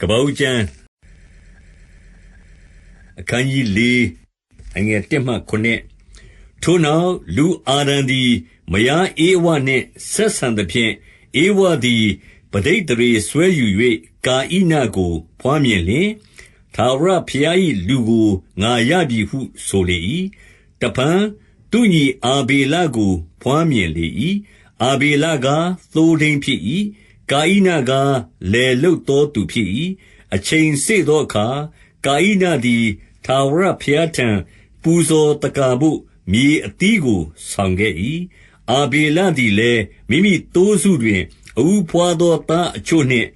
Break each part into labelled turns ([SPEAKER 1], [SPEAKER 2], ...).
[SPEAKER 1] ကပ္ပဦးကျမ်းအခန်းကြီး၄အငယ်၁မှ9ထိုနောက်လူအာရန်သည် မယားဧဝနှင့်ဆက်ဆံသဖြင့်ဧဝသည်ပဋိသန္ဓေဆွဲယူ၍ကာဣနကိုဘွားမြင်လျှင်ထာဝရဘုရား၏လူကိုငါရပြီဟုဆိုလေ၏တဖန်သူညီအာဘေလကိုဘွားမြင်လေ၏အာဘေလကသိုးထိန်ဖြစ်၏ ကာဣနကလေလုတ်သောသူဖြစ်၏အချိန်စေ့သောအခါ ကာဣနသည် ထာဝရဘုရားထံ ပူဇော်တကာဘို့ မြေအသီးကို ဆောင်ခဲ့၏။အာဗေလသည်လည်း မိမိသိုးစုတွင် အဦးဘွားသော သားအချို့နှင့်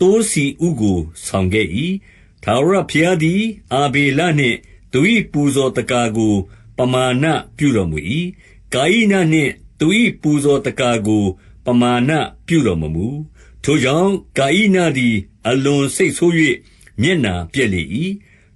[SPEAKER 1] သိုးဆီဥကို ဆောင်ခဲ့၏။ထာဝရဘုရားသည် အာဗေလနှင့် သူ၏ပူဇော်သက္ကာကို ပမာဏပြုတော်မူ၏။ကာဣနနှင့် သူ၏ပူဇော်သက္ကာကို ပမာဏပြုတော်မမူ။ထိုကြောင့် ကာဣနသည် အလွန်စိတ်ဆိုး၍မျက်နှာပျက်လေ၏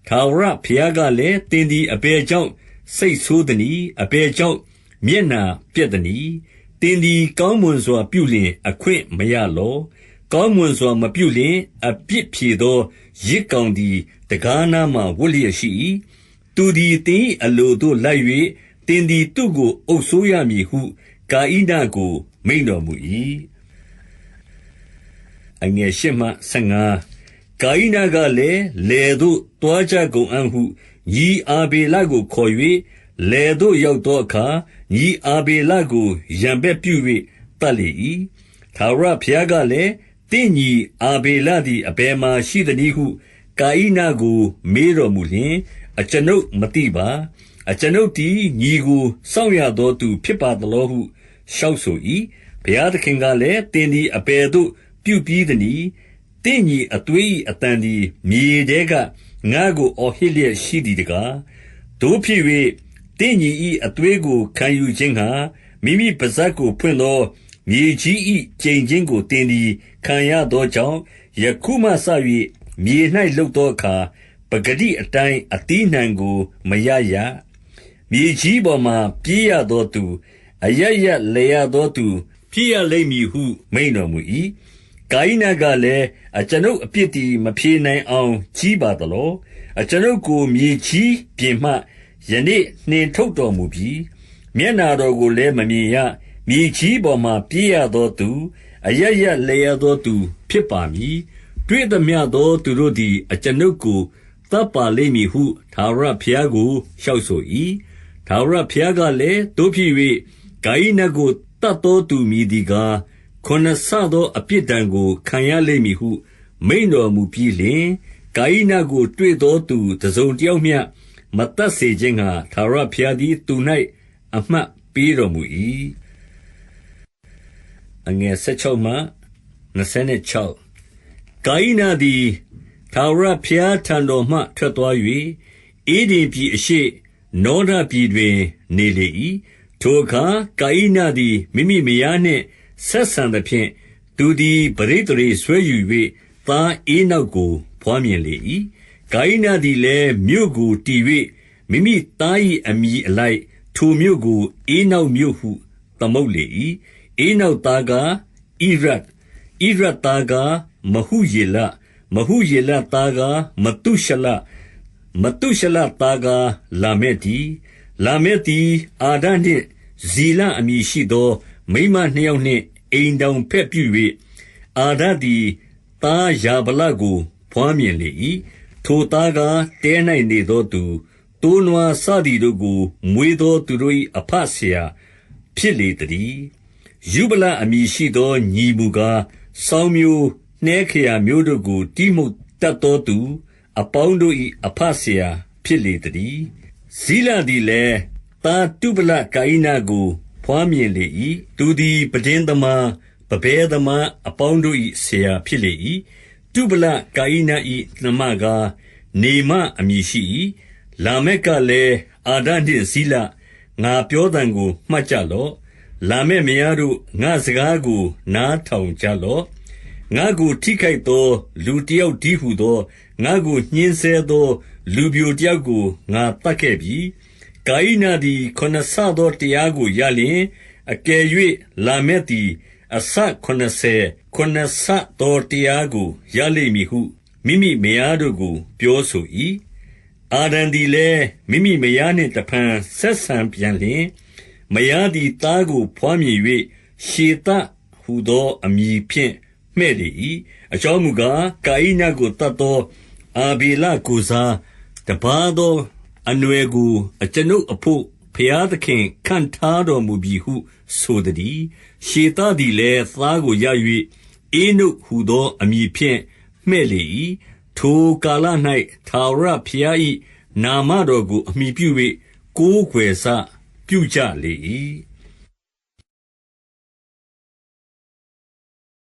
[SPEAKER 1] ထာဝရဘုရားကလည်း၊သင်သည် အဘယ်ကြောင့် စိတ်ဆိုးသနည်း။အဘယ်ကြောင့် မျက်နှာပျက် သနည်း။သင်သည် ကောင်းမွန်စွာပြုလျှင် အခွင့်မရလော။ကောင်းမွန်စွာမပြုလျှင် အပြစ်ဖြေသော ယဇ် ကောင်သည် တံခါးနားမှာ ဝပ်လျက်ရှိ၏။သူသည် သင်၏အလိုသို့လိုက်၍သင်သည် သူ့ကို အုပ်စိုးရမည်ဟု ကာဣနကို မိန့်တော်မူ၏။ကာဣနကလည်း၊လယ်သို့သွားကြကုန်အံ့ဟု ညီအာဗေလကိုခေါ်၍လယ်သို့ရောက်သောအခါ ညီအာဗေလကို ရန်ဘက်ပြု၍သတ်လေ၏။ထာဝရဘုရားကလည်း၊သင့်ညီအာဗေလသည် အဘယ်မှာရှိသနည်းဟု ကာဣနကို မေးတော်မူလျှင်၊အကျွန်ုပ်မသိပါ။အကျွန်ုပ်သည် ညီကို စောင့်ရသောသူ ဖြစ်ပါသလောဟု လျှောက်ဆို၏။ဘုရားသခင်ကလည်း၊သင်သည် အဘယ်သို့ ပြုပြီးသနည်း သင့်ညီအသွေး၏အသံသည် မြေထဲက ငါ့ကို အော်ဟစ်လျက်ရှိသည်တကား။သို့ဖြစ်၍သင့်ညီ၏အသွေးကို ခံယူခြင်းငှါ မိမိပစပ်ကိုဖွင့်သော မြေကြီး၏ကျိန်ခြင်းကို သင်သည် ခံရသောကြောင့်၊ယခုမှစ၍မြေ၌လုပ်သောအခါ ပကတိအတိုင်း အသီးအနှံကို မရရ။မြေကြီးပေါ်မှာ ပြေးရသောသူ၊ အရပ်ရပ်လည်ရသောသူ ဖြစ်ရလိမ့်မည်ဟု မိန့်တော်မူ၏ကာဣနကလည်း၊အကျွန်ုပ်အပြစ်သည် မဖြေနိုင်အောင် ကြီးပါသလော။အကျွန်ုပ်ကို မြေကြီးပြင်မှ ယနေ့နှင်ထုတ်တော်မူပြီ။မျက်နှာတော်ကိုလည်း မမြင်ရ။မြေကြီးပေါ်မှာ ပြေးရသောသူ၊အရပ်ရပ်လည်ရသောသူ ဖြစ်ပါမည်။တွေ့သမျှသော သူတို့သည် အကျွန်ုပ်ကို သတ်ပါလိမ့်မည်ဟု ထာဝရဘုရားကို လျှောက်ဆို၏။ထာဝရဘုရားကလည်း၊သို့ဖြစ်၍ ကာဣနကို သတ်သောသူမည်သည်ကား ခုနစ်ဆသော အပြစ်ဒဏ်ကို ခံရလိမ့်မည်ဟု မိန့်တော်မူပြီးလျှင်၊ကာဣနကို တွေ့သောသူ တစုံတယောက်မျှ မသတ်စေခြင်းငှါ ထာဝရဘုရားသည် သူ၌အမှတ်ပေးတော်မူ၏။ကာဣနသည် ထာဝရဘုရားထံတော်မှ ထွက်သွား၍ဧဒင်ပြည်အရှေ့၊နောဒပြည်တွင် နေလေ၏။ ထိုအခါ ကာဣနသည် မိမိမယားနှင့် ဆက်ဆံသဖြင့် သူသည် ပဋိသန္ဓေစွဲယူ၍သားဧနောက်ကို ဘွားမြင်လေ၏။ကာဣနသည်လည်း မြို့ကိုတည်၍မိမိသား၏အမည်အလိုက် ထိုမြို့ကို ဧနောက်မြို့ဟု သမုတ်လေ၏။ဧနောက်သားကား ဣရဒ်၊ဣရဒ်သားကား မဟုယေလ၊မဟုယေလသားကား မသုရှလ၊မသုရှလသားကား လာမက်တည်း။ လာမက်သည် အာဒနှင့် ဇိလအမည်ရှိသော မိန်းမနှစ်ယောက်နှင့် အိမ်ထောင်ဘက်ပြု၍အာဒသည် သားယာဗလကို ဘွားမြင်လေ၏။ထိုသားကား တဲ၌နေသောသူ၊သိုးနွားစသည်တို့ကို မွေးသောသူတို့၏အဘဆရာဖြစ်လေသတည်း။ယုဗလအမည်ရှိသော ညီမူကား၊စောင်းမျိုး၊နှဲခရာမျိုးတို့ကို တီးမှုတ်တတ်သောသူ အပေါင်းတို့၏အဘဆရာဖြစ်လေသတည်း။ ဇိလသည်လည်း သားတုဗလကာဣနကို ဘွားမြင်လေ၏။သူသည်ပန်းတဉ်းသမား၊ပန်းပဲသမားအပေါင်းတို့၏ဆရာဖြစ်လေ၏။တုဗလကာဣန၏နှမကား နေမအမည်ရှိ၏။လာမက်ကလည်း၊အာဒနှင့်ဇိလ၊ငါပြောသံကို မှတ်ကြလော့။လာမက်မယားတို့၊ငါ့စကားကို နားထောင်ကြလော့။ငါ့ကို ထိခိုက်သော လူတယောက်တည်းဟူသော၊ ငါ့ကို ညှဉ်းဆဲသော လူပျိုတယောက်ကို ငါသတ်ခဲ့ပြီ ကာဣနသည် ခုနစ်ဆသောတရားကိုရလျှင်၊အကယ်၍လာမက်သည် အဆခုနစ်ဆယ်ခုနစ်ဆသောတရားကို ရလိမ့်မည်ဟု မိမိမယားတို့ကို ပြောဆို၏။အာဒံသည်လည်း မိမိမယားနှင့် တဖန် ဆက်ဆံပြန်လျှင်၊မယားသည် သားကိုဘွားမြင်၍ရှေသဟူသော အမည်ဖြင့် မှည့်လေ၏။အကြောင်းမူကား၊ကာဣနကို သတ်သော အာဗေလကိုယ်စား တပါးသောအနွယ်ကို အကျွန်ုပ်အဘို့ ဘုရားသခင်ခန့်ထားတော်မူပြီဟု ဆိုသတည်း။ရှေသသည်လည်း သားကိုရ၍ဧနုတ်ဟူသော အမည်ဖြင့် မှည့်လေ၏။ထိုကာလ၌ထာဝရဘုရား၏နာမတော်ကို အမှီပြု၍ကိုးကွယ်စပြုကြလေ၏။